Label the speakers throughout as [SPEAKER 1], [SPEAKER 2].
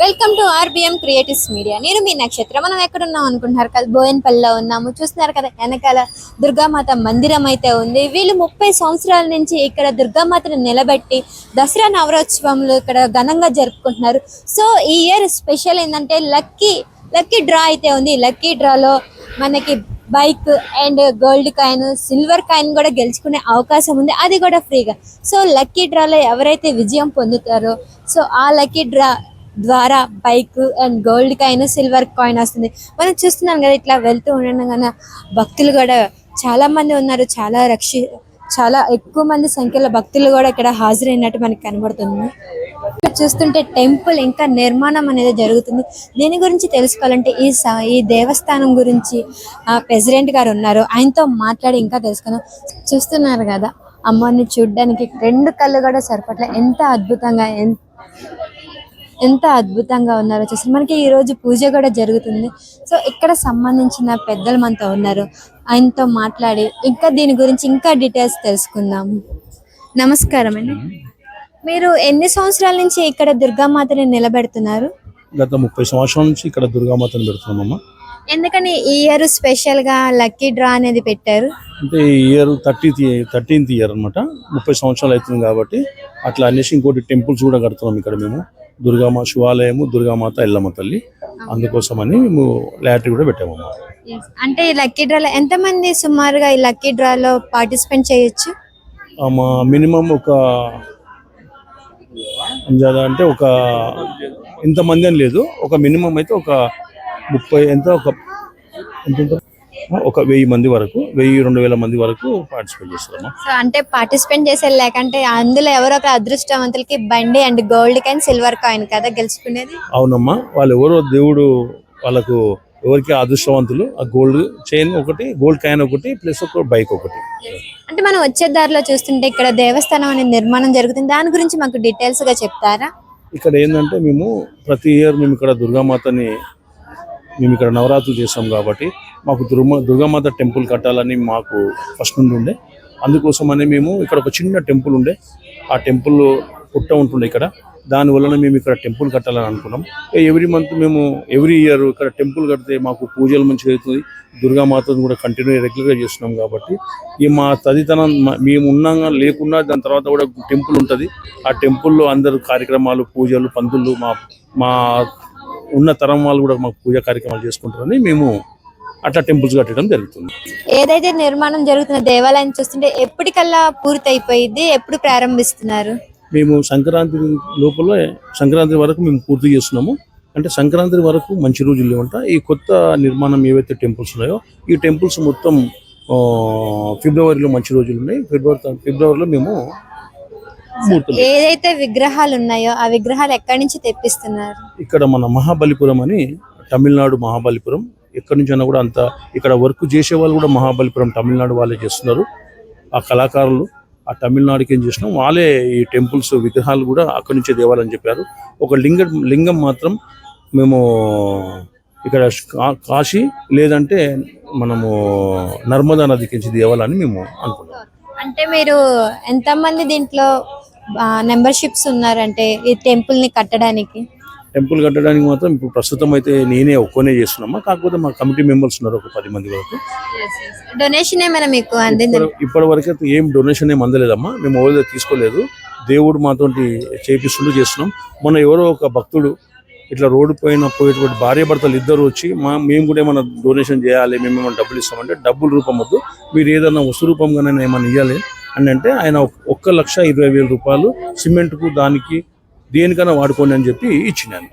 [SPEAKER 1] Welcome to RBM creatives media నేను మీ నక్షత్రం. మనం ఎక్కడ ఉన్నాం అనుకుంటున్నారు కదా? బోయన్పల్లిలో ఉన్నాము. చూస్తున్నారు కదా వెనకాల దుర్గామాత మందిరం అయితే ఉంది. వీళ్ళు ముప్పై సంవత్సరాల నుంచి ఇక్కడ దుర్గామాతను నిలబెట్టి దసరా నవరోత్సవంలో ఇక్కడ ఘనంగా జరుపుకుంటున్నారు. సో ఈ ఇయర్ స్పెషల్ ఏంటంటే లక్కీ లక్కీ డ్రా అయితే ఉంది. లక్కీ డ్రాలో మనకి bike and gold coin silver coin కూడా గెలుచుకునే అవకాశం ఉంది. అది కూడా ఫ్రీగా. సో లక్కీ డ్రాలో ఎవరైతే విజయం పొందుతారో సో ఆ లక్కీ డ్రా ద్వారా bike and gold coin silver coin వస్తుంది. మనం చూస్తున్నాం కదా ఇట్లా వెళ్తూ ఉండగానే భక్తులు కూడా చాలా మంది ఉన్నారు చాలా రక్షి చాలా ఎక్కువ మంది సంఖ్యలో భక్తులు కూడా ఇక్కడ హాజరైనట్టు మనకి కనబడుతుంది. ఇక్కడ చూస్తుంటే టెంపుల్ ఇంకా నిర్మాణం అనేది జరుగుతుంది. దీని గురించి తెలుసుకోవాలంటే ఈ స- ఈ దేవస్థానం గురించి ప్రెసిడెంట్ గారు ఉన్నారు. ఆయనతో మాట్లాడి ఇంకా తెలుసుకుందాం. చూస్తున్నారు కదా అమ్మని చూడడానికి రెండు కళ్ళు కూడా సరిపట్ల ఎంత అద్భుతంగా ఎంత ఎంత అద్భుతంగా ఉన్నారో చూసి మనకి ఈ రోజు పూజ కూడా జరుగుతుంది. సో ఇక్కడ సంబంధించిన పెద్దలు మనతో ఉన్నారు? ఆయనతో మాట్లాడి ఇంకా దీని గురించి ఇంకా డీటెయిల్స్ తెలుసుకుందాము నమస్కారం అండి. మీరు ఎన్ని సంవత్సరాల నుంచి ఇక్కడ దుర్గామాతని నిలబెడుతున్నారు?
[SPEAKER 2] గత ముప్పై సంవత్సరాల నుంచి ఇక్కడ దుర్గామాతను పెడుతున్నామమ్మా.
[SPEAKER 1] ఎందుకని ఈ ఇయర్ స్పెషల్గా లక్కీ డ్రా అనేది పెట్టారు?
[SPEAKER 2] అంటే ఈ ఇయర్ థర్టీ థర్టీన్త్ ఇయర్ అన్నమాట. ముప్పై సంవత్సరాలు అవుతుంది కాబట్టి అట్లా అనేసి ఇంకోటి టెంపుల్స్ కూడా కడుతున్నాం ఇక్కడ మేము. దుర్గామా శివాలయము దుర్గామాత ఎల్లమ్మ తల్లి అందుకోసమని మేము లాటరీ కూడా పెట్టామమ్మా.
[SPEAKER 1] అంటే ఈ లక్కీ డ్రాలో ఎంతమంది సుమారుగా ఈ లక్కీ డ్రాలో పార్టిసిపేట్ చేయొచ్చు?
[SPEAKER 2] మా మినిమం ఒక అంజాదా అంటే ఒక ఇంతమంది అని లేదు. ఒక మినిమం అయితే ఒక ముప్పై ఎంత ఒక ఎంత? ఒక వెయ్యి మంది వరకు వెయ్యి రెండు వేల మంది వరకు పార్టిసిపేట్ చేస్తారమ్మా
[SPEAKER 1] సో అంటే పార్టిసిపేట్ చేసే లేకంటే అందులో ఎవరో ఒక అదృష్టవంతులకి బండి and gold coin silver coin కదా గెలుచుకునేది?
[SPEAKER 2] అవునమ్మా వాళ్ళు ఎవరో దేవుడు వాళ్ళకు ఎవరికి అదృష్టవంతులు ఆ గోల్డ్ చైన్ ఒకటి గోల్డ్ కాయిన్ ఒకటి ప్లస్ ఒక బైక్ ఒకటి.
[SPEAKER 1] అంటే మనం వచ్చే దారిలో చూస్తుంటే ఇక్కడ దేవస్థానం అనే నిర్మాణం జరుగుతుంది. దాని గురించి మాకు డీటెయిల్స్గా చెప్తారా?
[SPEAKER 2] ఇక్కడ ఏంటంటే మేము ప్రతి ఇయర్ మేము ఇక్కడ దుర్గామాతని మేము ఇక్కడ నవరాత్రులు చేస్తాం కాబట్టి మాకు దుర్మ దుర్గామాత టెంపుల్ కట్టాలని మాకు ఫస్ట్ నుండి ఉండే. అందుకోసమని మేము ఇక్కడ ఒక చిన్న టెంపుల్ ఉండే. ఆ టెంపుల్ పుట్ట ఉంటుండే ఇక్కడ. దానివలన మేము ఇక్కడ టెంపుల్ కట్టాలని అనుకున్నాం. ఎవ్రీ మంత్ మేము ఎవ్రీ ఇయర్ ఇక్కడ టెంపుల్ కడితే మాకు పూజలు మంచిగా అవుతుంది దుర్గామాతను కూడా కంటిన్యూ రెగ్యులర్గా చేస్తున్నాం కాబట్టి ఈ మా తదితనం మేము ఉన్నాగా లేకున్నా దాని తర్వాత కూడా టెంపుల్ ఉంటుంది. ఆ టెంపుల్లో అందరూ కార్యక్రమాలు పూజలు పంతులు మా మా ఉన్న తరం వాళ్ళు కూడా మాకు పూజా కార్యక్రమాలు చేసుకుంటారని మేము అట్లా టెంపుల్స్ కట్టడం జరుగుతుంది.
[SPEAKER 1] ఏదైతే నిర్మాణం జరుగుతున్న దేవాలయం చూస్తుంటే ఎప్పటికల్లా పూర్తి అయిపోయింది ఎప్పుడు ప్రారంభిస్తున్నారు?
[SPEAKER 2] మేము సంక్రాంతి లోపల సంక్రాంతి వరకు మేము పూర్తి చేస్తున్నాము. అంటే సంక్రాంతి వరకు మంచి రోజులు లేవంట. ఈ కొత్త నిర్మాణం ఏవైతే టెంపుల్స్ ఉన్నాయో ఈ టెంపుల్స్ మొత్తం ఫిబ్రవరిలో మంచి రోజులు ఉన్నాయి. ఫిబ్రవరి ఫిబ్రవరిలో మేము ముహూర్తం
[SPEAKER 1] ఏదైతే విగ్రహాలు ఉన్నాయో ఆ విగ్రహాలు ఎక్కడి నుంచి తెప్పిస్తున్నారు?
[SPEAKER 2] ఇక్కడ మన మహాబలిపురం అని తమిళనాడు మహాబలిపురం. ఎక్కడి నుంచి కూడా అంత ఇక్కడ వర్క్ చేసే వాళ్ళు కూడా మహాబలిపురం తమిళనాడు వాళ్ళే చేస్తున్నారు. ఆ కళాకారులు ఆ తమిళనాడుకి ఏం చేసినాం? వాళ్ళే ఈ టెంపుల్స్ విగ్రహాలు కూడా అక్కడి నుంచే దేవాలని చెప్పారు. ఒక లింగం లింగం మాత్రం మేము ఇక్కడ కాశీ లేదంటే మనము నర్మదా నదికి నుంచి దేవాలని మేము అనుకున్నాం.
[SPEAKER 1] అంటే మీరు ఎంతమంది దీంట్లో మెంబర్షిప్స్ ఉన్నారంటే ఈ టెంపుల్ని కట్టడానికి?
[SPEAKER 2] టెంపుల్ కట్టడానికి మాత్రం ఇప్పుడు ప్రస్తుతం అయితే నేనే ఒక్కనే చేస్తున్నామా? కాకపోతే మా కమిటీ మెంబర్స్ ఉన్నారు ఒక పది మంది వరకు.
[SPEAKER 1] డొనేషన్ ఏమైనా మీకు అందింది?
[SPEAKER 2] ఇప్పటి- వరకు అయితే ఏం డొనేషన్ ఏం అందలేదమ్మా. మేము ఎవరి తీసుకోలేదు. దేవుడు మాతోటి చేపిస్తుంటూ చేస్తున్నాం. మొన్న ఎవరో ఒక భక్తుడు ఇట్లా రోడ్డు పైన పోయేటువంటి భార్య భర్తలు ఇద్దరు వచ్చి మా మేము కూడా ఏమైనా డొనేషన్ చేయాలి మేము ఏమైనా డబ్బులు ఇస్తామంటే డబ్బుల రూపం వద్దు. మీరు ఏదైనా వస్తు రూపంగానే ఏమైనా ఇవ్వాలి అని అంటే ఆయన ఒక్- ఒక్క లక్ష ఇరవై వేల రూపాయలు సిమెంట్కు దానికి దేనికైనా వాడుకోండి అని చెప్పి ఇచ్చినాను.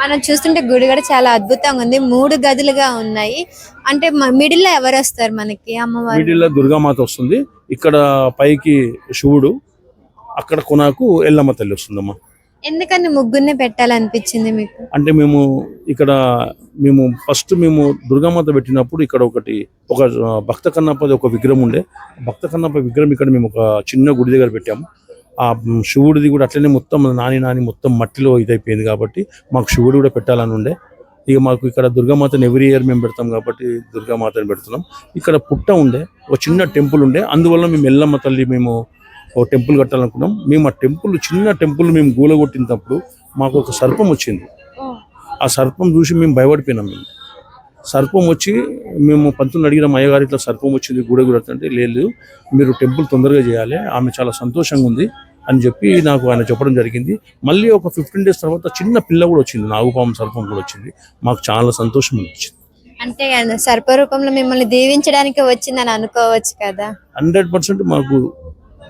[SPEAKER 1] మనం చూస్తుంటే గుడి కూడా చాలా అద్భుతంగా ఉంది. మూడు గదులుగా ఉన్నాయి. అంటే మిడిల్లో ఎవరు వస్తారు మనకి అమ్మవారు?
[SPEAKER 2] మిడిల్లో దుర్గామాత వస్తుంది. ఇక్కడ పైకి శివుడు అక్కడ కొనాకు ఎల్లమ్మ తల్లి వస్తుందమ్మా.
[SPEAKER 1] ఎందుకని ముగ్గురిని పెట్టాలనిపించింది మీకు?
[SPEAKER 2] అంటే మేము ఇక్కడ మేము ఫస్ట్ మేము దుర్గామాత పెట్టినప్పుడు ఇక్కడ ఒకటి ఒక భక్త కన్నప్పది ఒక విగ్రహం ఉండే. భక్త కన్నప్ప విగ్రహం ఇక్కడ మేము ఒక చిన్న గుడి దగ్గర పెట్టాము ఆ శివుడిది కూడా అట్లనే మొత్తం నాని నాని మొత్తం మట్టిలో ఇదైపోయింది కాబట్టి మాకు శివుడు కూడా పెట్టాలని ఉండే. ఇక మాకు ఇక్కడ దుర్గామాతను ఎవ్రీ ఇయర్ మేము పెడతాం కాబట్టి దుర్గామాతని పెడుతున్నాం. ఇక్కడ పుట్ట ఉండే ఒక చిన్న టెంపుల్ ఉండే. అందువల్ల మేము ఎల్లమ్మ తల్లి మేము ఓ టెంపుల్ కట్టాలనుకున్నాం. మేము ఆ టెంపుల్ చిన్న టెంపుల్ మేము గూలగొట్టినప్పుడు మాకు ఒక సర్పం వచ్చింది. ఆ సర్పం చూసి మేము భయపడిపోయినాం మేము. సర్పం వచ్చి మేము పంతులు అడిగిన అయ్యగారు ఇట్లా సర్పం వచ్చింది గూడ గూడ అంటే లేదు మీరు టెంపుల్ తొందరగా చేయాలి ఆమె చాలా సంతోషంగా ఉంది అని చెప్పి నాకు ఆయన చెప్పడం జరిగింది. మళ్ళీ ఒక ఫిఫ్టీన్ డేస్ తర్వాత చిన్న పిల్ల కూడా వచ్చింది నాగుపాము సర్పం కూడా వచ్చింది. మాకు చాలా సంతోషం అనిపించింది.
[SPEAKER 1] అంటే సర్పరూపంలో మిమ్మల్ని దీవించడానికి వచ్చిందని అనుకోవచ్చు కదా.
[SPEAKER 2] హండ్రెడ్ పర్సెంట్ మాకు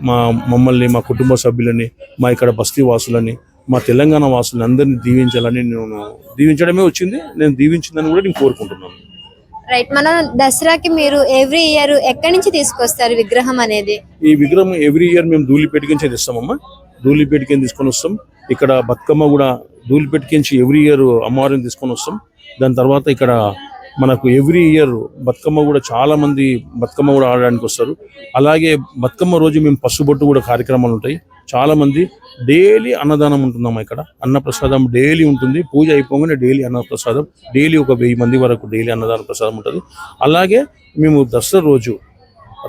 [SPEAKER 2] మా మమ్మల్ని మా కుటుంబ సభ్యులని మా ఇక్కడ బస్తీ వాసులని మా తెలంగాణ వాసులని అందరినీ దీవించాలని నేను దీవించడమే వచ్చింది. నేను దీవించిందని కూడా నేను కోరుకుంటున్నాను.
[SPEAKER 1] రైట్ మనం దసరాకి మీరు ఎవ్రీ ఇయర్ ఎక్కడి నుంచి తీసుకొస్తారు విగ్రహం అనేది?
[SPEAKER 2] ఈ విగ్రహం ఎవ్రీ ఇయర్ మేము ధూళిపేటకించి తెస్తామమ్మా ధూళిపేటకి తీసుకొని వస్తాం. ఇక్కడ బతుకమ్మ కూడా ధూళిపేటకించి ఎవ్రీ ఇయర్ అమ్మవారిని తీసుకొని వస్తాం. దాని తర్వాత ఇక్కడ మనకు ఎవ్రీ ఇయర్ బతుకమ్మ కూడా చాలా మంది బతుకమ్మ కూడా ఆడడానికి వస్తారు. అలాగే బతుకమ్మ రోజు మేము పసుబొట్టు కూడా కార్యక్రమాలు ఉంటాయి. చాలా మంది డైలీ అన్నదానం ఉంటుందమ్మా ఇక్కడ. అన్నప్రసాదం డైలీ ఉంటుంది. పూజ అయిపోగానే డైలీ అన్నప్రసాదం. డైలీ ఒక వెయ్యి మంది వరకు డైలీ అన్నదాన ప్రసాదం ఉంటుంది. అలాగే మేము దసరా రోజు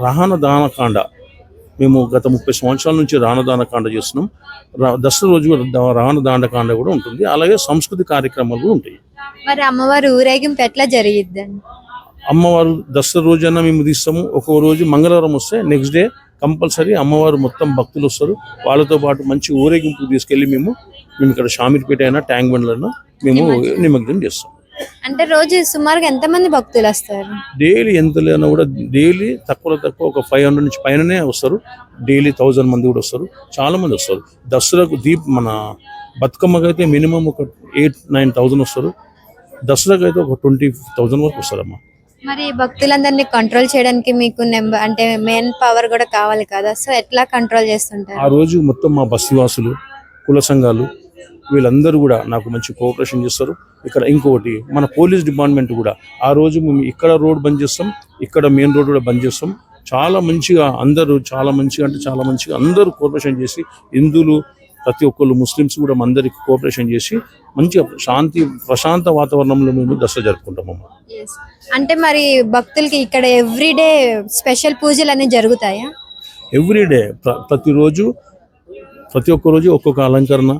[SPEAKER 2] రహన దానకాండ మేము గత ముప్పై సంవత్సరాల నుంచి రానదానకాండ చేస్తున్నాం. రా- దసరా రోజు కూడా ద- రానదానకాండ కూడా ఉంటుంది. అలాగే సంస్కృతి కార్యక్రమాలు కూడా ఉంటాయి.
[SPEAKER 1] మరి అమ్మవారి ఊరేగింపు ఎట్లా జరిగిద్దండి?
[SPEAKER 2] అమ్మవారు దసరా రోజైనా మేము తీస్తాము. ఒక రోజు మంగళవారం వస్తే నెక్స్ట్ డే కంపల్సరీ అమ్మవారు మొత్తం భక్తులు వస్తారు. వాళ్ళతో పాటు మంచి ఊరేగింపు తీసుకెళ్ళి మేము మేము ఇక్కడ షామీర్పేట అయినా ట్యాంక్ బండ్లైనా మేము నిమగ్నం చేస్తాం.
[SPEAKER 1] అంటే రోజు సుమారుగా ఎంతమంది భక్తులు వస్తారు?
[SPEAKER 2] డైలీ ఎంత లేనా కూడా డైలీ తక్కువ తక్కువ ఒక ఫైవ్ హండ్రెడ్ నుంచి పైననే వస్తారు. డైలీ థౌజండ్ మంది కూడా వస్తారు. చాలా మంది వస్తారు. దసరాకు దీప్ మన బతుకమ్మకి అయితే మినిమం ఒక ఎయిట్ నైన్ థౌజండ్ వస్తారు. దసరాకి అయితే ఒక ట్వంటీ థౌజండ్ వరకు వస్తారమ్మా.
[SPEAKER 1] మరి భక్తులందరినీ కంట్రోల్ చేయడానికి మీకు నెంబర్ అంటే మెయిన్ పవర్ కూడా కావాలి కదా? సో ఎట్లా కంట్రోల్ చేస్తుంటారు?
[SPEAKER 2] ఆ రోజు మొత్తం మా బస్తివాసులు కుల సంఘాలు వీళ్ళందరూ కూడా నాకు మంచి కోఆపరేషన్ చేస్తారు. ఇక్కడ ఇంకొకటి మన పోలీస్ డిపార్ట్మెంట్ కూడా. ఆ రోజు మేము ఇక్కడ రోడ్ బంద్ చేస్తాం ఇక్కడ మెయిన్ రోడ్ కూడా బంద్ చేస్తాం. చాలా మంచిగా అందరూ చాలా మంచిగా అంటే చాలా మంచిగా అందరూ కోఆపరేషన్ చేసి హిందువులు ప్రతి ఒక్కళ్ళు ముస్లిమ్స్ కూడా అందరికి కోఆపరేషన్ చేసి మంచిగా శాంతి ప్రశాంత వాతావరణంలో మేము దసరా జరుపుకుంటామమ్మా
[SPEAKER 1] అంటే మరి భక్తులకి ఇక్కడ ఎవ్రీడే స్పెషల్ పూజలు అనేవి జరుగుతాయా?
[SPEAKER 2] ఎవ్రీడే ప్ర ప్రతిరోజు ప్రతి ఒక్క రోజు ఒక్కొక్క అలంకరణ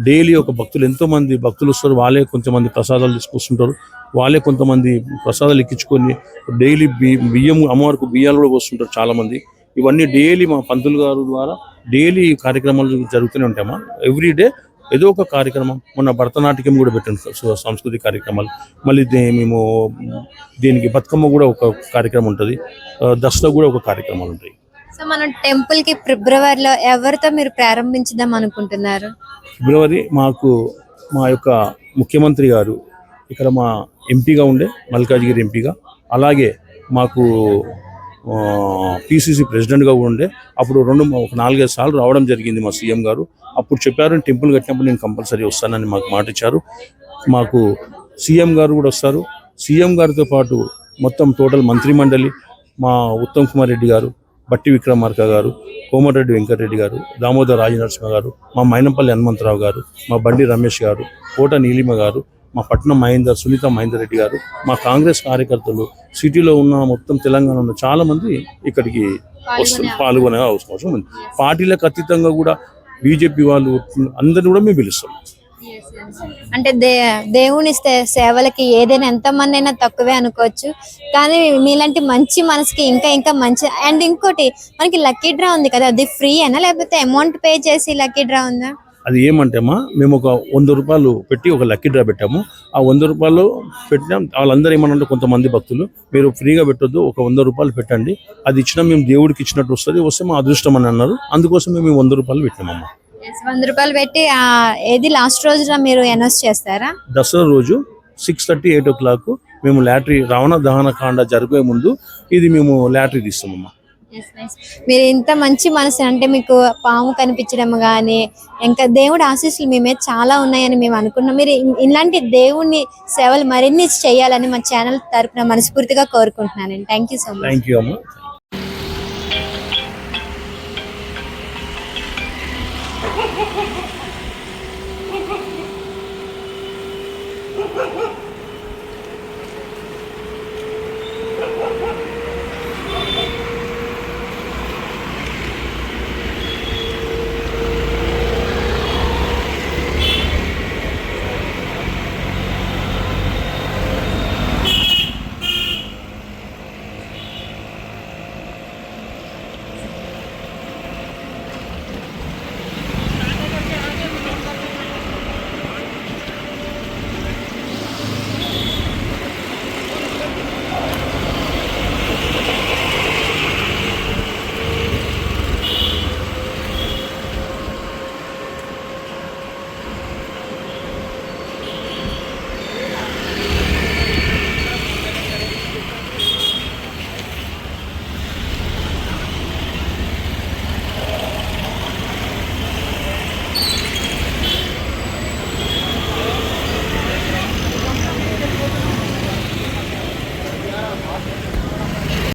[SPEAKER 2] డైలీ ఒక భక్తులు ఎంతోమంది భక్తులు వస్తారు వాళ్ళే కొంతమంది ప్రసాదాలు తీసుకొస్తుంటారు వాళ్ళే కొంతమంది ప్రసాదాలు ఎక్కించుకొని డైలీ బి బియ్యం అమ్మవారికి బియ్యాలు కూడా వస్తుంటారు చాలామంది. ఇవన్నీ డైలీ మా పంతులు గారు ద్వారా డైలీ కార్యక్రమాలు జరుగుతూనే ఉంటాయమ్మా ఎవ్రీడే ఏదో ఒక కార్యక్రమం. మొన్న భరతనాట్యం కూడా పెట్టాను సాంస్కృతిక కార్యక్రమాలు. మళ్ళీ దే- మేము దీనికి బతుకమ్మ కూడా ఒక కార్యక్రమం ఉంటుంది. దసరా కూడా ఒక కార్యక్రమాలు ఉంటాయి.
[SPEAKER 1] సో మనం టెంపుల్కి ఫిబ్రవరిలో ఎవరితో మీరు ప్రారంభించుదాం అనుకుంటున్నారు?
[SPEAKER 2] ఫిబ్రవరి మాకు మా యొక్క ముఖ్యమంత్రి గారు ఇక్కడ మా ఎంపీగా ఉండే మల్కాజ్గిరి ఎంపీగా అలాగే మాకు పిసిసి ప్రెసిడెంట్గా కూడా ఉండే అప్పుడు రెండు ఒక నాలుగైదు సార్లు రావడం జరిగింది మా సీఎం గారు. అప్పుడు చెప్పారు టెంపుల్ కట్టినప్పుడు నేను కంపల్సరీ వస్తానని మాకు మాట ఇచ్చారు. మాకు సీఎం గారు కూడా వస్తారు. సీఎం గారితో పాటు మొత్తం టోటల్ మంత్రిమండలి మా ఉత్తమ్ కుమార్ రెడ్డి గారు బట్టి విక్రమార్క గారు కోమటిరెడ్డి వెంకటరెడ్డి గారు దామోదర్ రాజనరసింహ గారు మా మైనంపల్లి హనుమంతరావు గారు మా బండి రమేష్ గారు కోట నీలిమ గారు మా పట్నం మహేందర్ సునీత మహేందర్ రెడ్డి గారు మా కాంగ్రెస్ కార్యకర్తలు సిటీలో ఉన్న మొత్తం తెలంగాణ ఉన్న చాలామంది ఇక్కడికి వస్తు పాల్గొనే అవకాశం ఉంది. పార్టీలకు అతీతంగా కూడా బీజేపీ వాళ్ళు అందరిని కూడా మేము పిలుస్తాం.
[SPEAKER 1] అంటే దే దేవుని సేవలకి ఏదైనా ఎంత మంది అయినా తక్కువే అనుకోవచ్చు. కానీ మీలాంటి మంచి మనసుకి ఇంకా ఇంకా మంచి అండ్ ఇంకోటి మనకి లక్కీ డ్రా ఉంది కదా అది ఫ్రీ అయినా లేకపోతే అమౌంట్ పే చేసి లక్కీ డ్రా ఉందా?
[SPEAKER 2] అది ఏమంటేమా? మేము ఒక వంద రూపాయలు పెట్టి ఒక లక్కీ డ్రా పెట్టాము. ఆ వంద రూపాయలు పెట్టినాం. వాళ్ళందరూ ఏమన్నా కొంతమంది భక్తులు మీరు ఫ్రీగా పెట్టొద్దు ఒక వంద రూపాయలు పెట్టండి. అది ఇచ్చినా మేము దేవుడికి ఇచ్చినట్టు వస్తుంది వస్తే మా అదృష్టం అని అన్నారు. అందుకోసం మేము వంద రూపాయలు పెట్టినామమ్మా.
[SPEAKER 1] వంద రూపాయలు పెట్టి ఏది లాస్ట్ రోజున మీరు అనౌన్స్ చేస్తారా?
[SPEAKER 2] దసరా రోజు six thirty eight o'clock మేము లాటరీ రావణ దహన కాండ జరిగే ముందు ఇది మేము లాటరీ తీస్తామమ్మా.
[SPEAKER 1] మీరు ఇంత మంచి మనసు అంటే మీకు పాము కనిపించడం కానీ ఇంకా దేవుడి ఆశీస్సులు మీ మీద చాలా ఉన్నాయని మేము అనుకున్నాం. మీరు ఇలాంటి దేవుని సేవలు మరిన్ని చేయాలని మా ఛానల్ తరపున మనస్ఫూర్తిగా కోరుకుంటున్నాను thank you so much
[SPEAKER 2] thank you అమ్మా.